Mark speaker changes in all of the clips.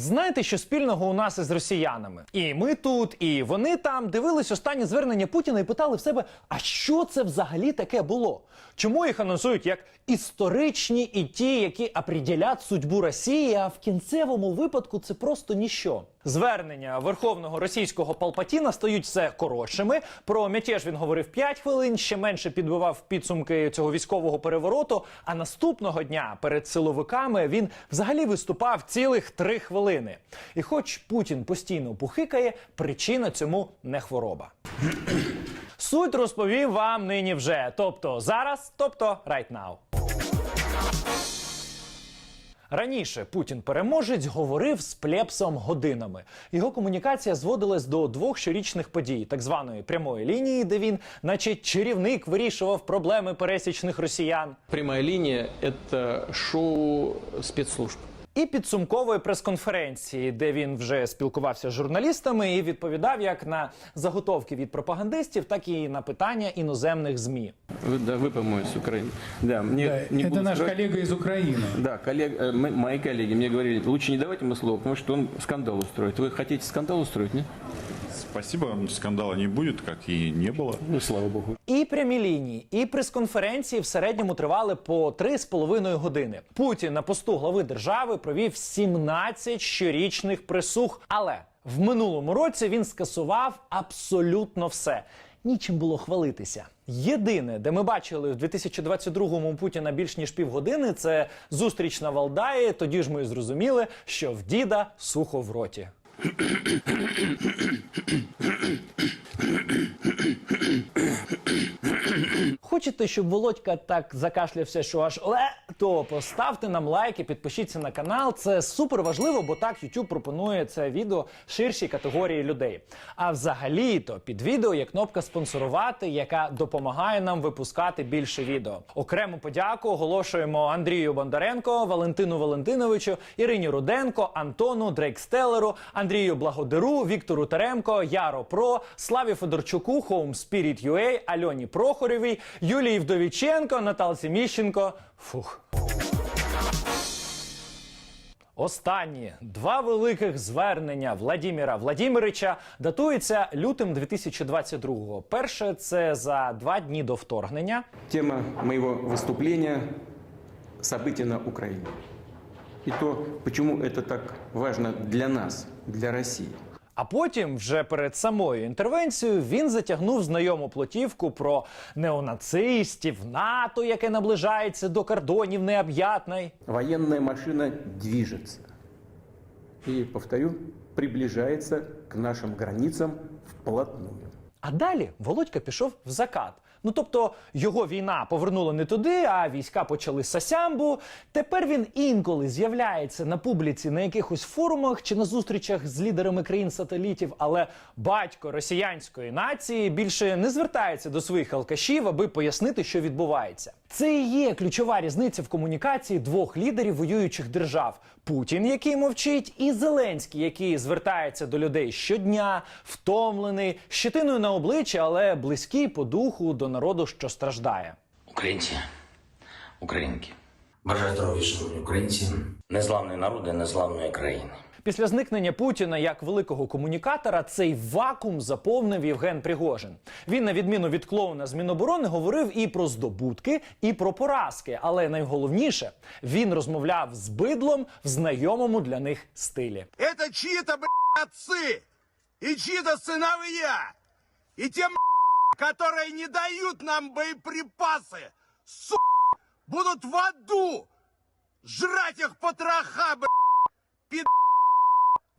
Speaker 1: Знаєте, що спільного у нас із росіянами? І ми тут, і вони там дивились останні звернення Путіна і питали в себе, а що це взагалі таке було? Чому їх анонсують як історичні і ті, які определять судьбу Росії, а в кінцевому випадку це просто ніщо. Звернення верховного російського Палпатіна стають все коротшими. Про мятеж він говорив 5 хвилин, ще менше підбивав підсумки цього військового перевороту. А наступного дня перед силовиками він взагалі виступав цілих 3 хвилини. І хоч Путін постійно пухикає, причина цьому не хвороба. Суть розповів вам нині вже. Тобто зараз, тобто right now. Раніше Путін переможець говорив з плепсом годинами. Його комунікація зводилась до двох щорічних подій, так званої прямої лінії, де він, наче чарівник, вирішував проблеми пересічних росіян,
Speaker 2: Пряма лінія це шоу спецслужб
Speaker 1: і підсумкової прес-конференції, де він вже спілкувався з журналістами і відповідав як на заготовки від пропагандистів, так і на питання іноземних змі.
Speaker 2: Вы, да, вы, по-моему, с Украины. Да, мне
Speaker 3: Да,
Speaker 2: не
Speaker 3: это
Speaker 2: буду
Speaker 3: наш
Speaker 2: скрывать-
Speaker 3: коллега из Украины.
Speaker 2: Да, коллег, э, м- мои коллеги мне говорили, лучше не давайте ему слово, потому что он скандал устроит. Вы хотите скандал устроить, нет?
Speaker 4: Спасибо, скандала не будет, как и не было.
Speaker 2: Ну, слава богу.
Speaker 1: І прямі лінії, і прес-конференції в середньому тривали по 3,5 години. Путін на посту глави держави провів 17 щорічних присуг. Але в минулому році він скасував абсолютно все. Нічим було хвалитися. Єдине, де ми бачили в 2022-му Путіна більш ніж півгодини, це зустріч на Валдаї. Тоді ж ми і зрозуміли, що в діда сухо в роті. Хочете, щоб Володька так закашлявся, що аж ле, то поставте нам лайк і підпишіться на канал. Це супер важливо, бо так YouTube пропонує це відео ширшій категорії людей. А взагалі-то під відео є кнопка спонсорувати, яка допомагає нам випускати більше відео. Окрему подяку оголошуємо Андрію Бондаренко, Валентину Валентиновичу, Ірині Руденко, Антону Дрейкстелеру, Андрію Благодеру, Віктору Теремко, Яро Про, Славі Федорчуку, Home Spirit UA, Альоні Прохорєвій, Юлії Вдовіченко, Наталці Міщенко. Фух. Останні два великих звернення Владіміра Владімировича датуються лютим 2022-го. Перше це за два дні до вторгнення.
Speaker 5: Тема моего выступления – события на Украине. И то, почему это так важно для нас, для России.
Speaker 1: А потім, вже перед самою інтервенцією, він затягнув знайому плотівку про неонацистів, НАТО, яке наближається до кордонів необ'ятної.
Speaker 5: Воєнна машина движеться. І повторю, приближається к нашим границям вплотную.
Speaker 1: А далі Володька пішов в закат. Ну тобто його війна повернула не туди, а війська почали сасямбу. Тепер він інколи з'являється на публіці на якихось форумах чи на зустрічах з лідерами країн-сателітів, але батько росіянської нації більше не звертається до своїх алкашів, аби пояснити, що відбувається. Це і є ключова різниця в комунікації двох лідерів воюючих держав: Путін, який мовчить, і Зеленський, який звертається до людей щодня, втомлений, з щетиною на обличчі, але близький по духу до народу, що страждає.
Speaker 6: Українці, українки. Бажаю здоров'я, шановні українці, незламної народи, незламної країни.
Speaker 1: Після зникнення Путіна як великого комунікатора цей вакуум заповнив Євген Пригожин. Він, на відміну від клоуна з Міноборони, говорив і про здобутки, і про поразки. Але найголовніше він розмовляв з бидлом в знайомому для них стилі.
Speaker 7: Это чьи-то, блядь, отцы и чьи-то сыновья. И те, м***, которые не дают нам боеприпасы, сука, будут в аду жрать их потроха, блядь.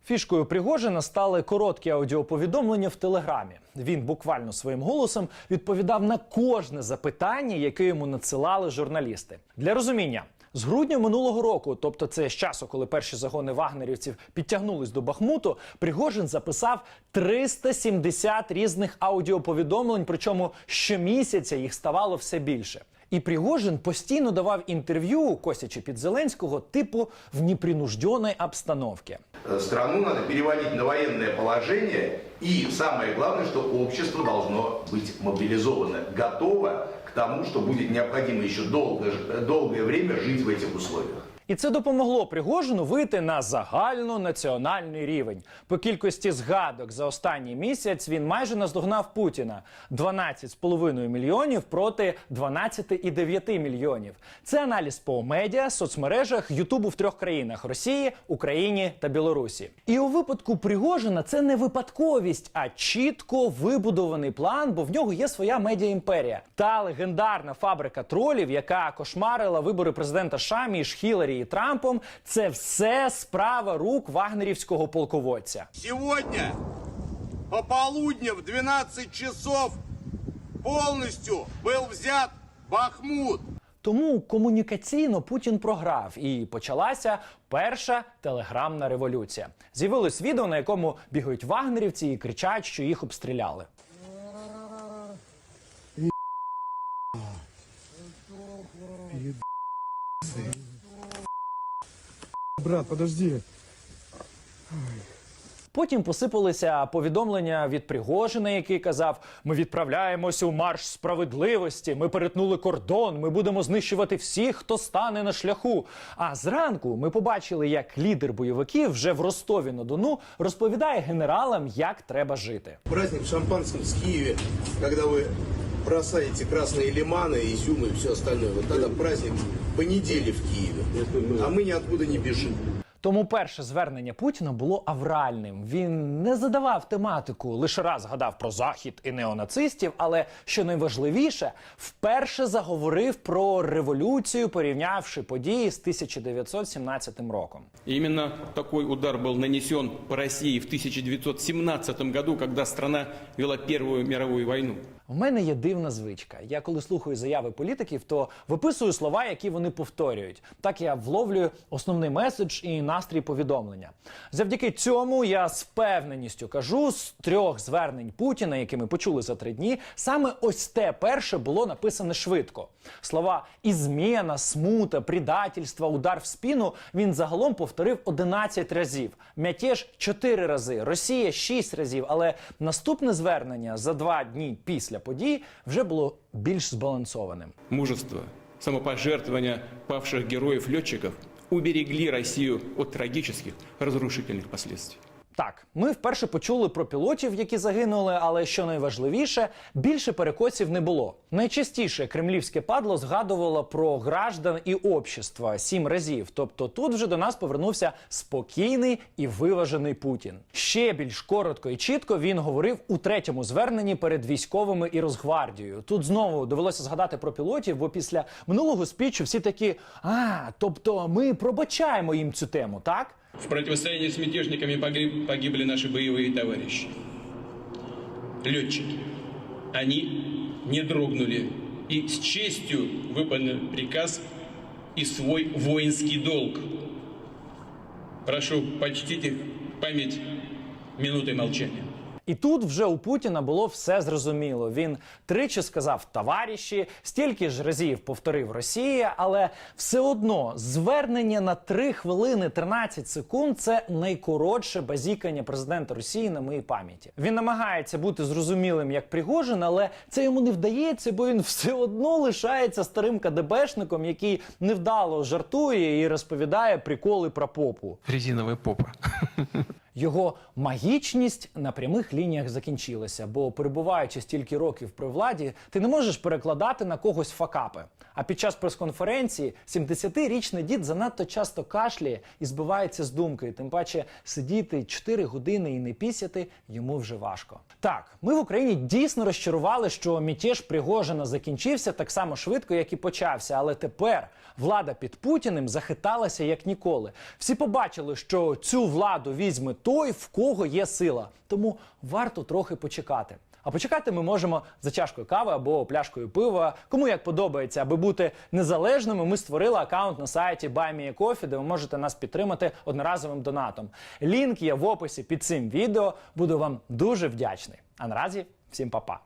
Speaker 1: Фішкою Пригожина стали короткі аудіоповідомлення в телеграмі. Він буквально своїм голосом відповідав на кожне запитання, яке йому надсилали журналісти. Для розуміння. З грудня минулого року, тобто це з часу, коли перші загони вагнерівців підтягнулись до Бахмуту, Пригожин записав 370 різних аудіоповідомлень, причому щомісяця їх ставало все більше. І Пригожин постійно давав інтерв'ю, косячи під Зеленського, типу в непринужденій обстановці.
Speaker 8: Э, Страну надо переводить на военное положение, и самое главное, что общество должно быть мобилизовано, готово к тому, что будет необходимо еще долго, долгое время жить в этих условиях.
Speaker 1: І це допомогло Пригожину вийти на загальнонаціональний рівень. По кількості згадок за останній місяць він майже наздогнав Путіна 12,5 мільйонів проти 12,9 мільйонів. Це аналіз по медіа, соцмережах, Ютубу в трьох країнах: Росії, Україні та Білорусі. І у випадку Пригожина це не випадковість, а чітко вибудований план, бо в нього є своя медіа імперія. Та легендарна фабрика тролів, яка кошмарила вибори президента США між Хіларі і Трампом. Це все справа рук вагнерівського полководця.
Speaker 7: Сегодня пополудня в 12 часов полностью был взят Бахмут.
Speaker 1: Тому комунікаційно Путін програв, і почалася перша телеграмна революція. З'явилось відео, на якому бігають вагнерівці і кричать, що їх обстріляли.
Speaker 3: Брат, подожди.
Speaker 1: Потім посипалися повідомлення від Пригожина, який казав: Ми відправляємося у марш справедливості. Ми перетнули кордон. Ми будемо знищувати всіх, хто стане на шляху. А зранку ми побачили, як лідер бойовиків вже в Ростові на Дону розповідає генералам, як треба жити.
Speaker 9: праздник шампанским в Киеве, когда вы бросаете красные лиманы, изюмы и все остальное. Вот тогда праздник по неделе в Киеве. А мы ниоткуда не бежим.
Speaker 1: Тому перше звернення Путіна було авральним. Він не задавав тематику, лише раз згадав про захід і неонацистів. Але що найважливіше, вперше заговорив про революцію, порівнявши події з 1917 роком.
Speaker 5: И именно такой удар был нанесен по России в 1917 году, когда страна вела Первую мировую войну.
Speaker 1: В мене є дивна звичка. Я коли слухаю заяви політиків, то виписую слова, які вони повторюють. Так я вловлюю основний меседж і настрій повідомлення. Завдяки цьому я з впевненістю кажу з трьох звернень Путіна, які ми почули за три дні, саме ось те перше було написане швидко. Слова ізмена, смута, предательство, удар в спину він загалом повторив 11 разів. Мятеж 4 рази, Росія 6 разів. Але наступне звернення за два дні після подій вже було більш збалансованим.
Speaker 5: Мужество, самопожертвування павших героев-летчиков уберегли Россию от трагических разрушительных последствий.
Speaker 1: Так, ми вперше почули про пілотів, які загинули, але що найважливіше, більше перекосів не було. Найчастіше кремлівське падло згадувало про граждан і общество сім разів. Тобто тут вже до нас повернувся спокійний і виважений Путін. Ще більш коротко і чітко він говорив у третьому зверненні перед військовими і Росгвардією. Тут знову довелося згадати про пілотів, бо після минулого спічу всі такі: а тобто ми пробачаємо їм цю тему, так?
Speaker 10: В противостоянии с мятежниками погиб- погибли наши боевые товарищи. Летчики. Они не дрогнули и с честью выполнили приказ и свой воинский долг. Прошу почтить их память минутой молчания.
Speaker 1: І тут вже у Путіна було все зрозуміло. Він тричі сказав товариші, стільки ж разів повторив Росія, але все одно звернення на 3 хвилини 13 секунд це найкоротше базікання президента Росії на моїй пам'яті. Він намагається бути зрозумілим як Пригожин, але це йому не вдається, бо він все одно лишається старим КДБшником, який невдало жартує і розповідає приколи про попу.
Speaker 5: Резиновая попа.
Speaker 1: Його магічність на прямих лініях закінчилася, бо перебуваючи стільки років при владі, ти не можеш перекладати на когось факапи. А під час прес-конференції 70-річний дід занадто часто кашляє і збивається з думки. Тим паче сидіти 4 години і не пісяти йому вже важко. Так, ми в Україні дійсно розчарували, що мятеж Пригожина закінчився так само швидко, як і почався. Але тепер влада під Путіним захиталася як ніколи. Всі побачили, що цю владу візьме той, в кого є сила. Тому варто трохи почекати. А почекати ми можемо за чашкою кави або пляшкою пива. Кому як подобається, аби бути незалежними, ми створили аккаунт на сайті BuyMeACoffee, де ви можете нас підтримати одноразовим донатом. Лінк є в описі під цим відео. Буду вам дуже вдячний. А наразі всім па-па.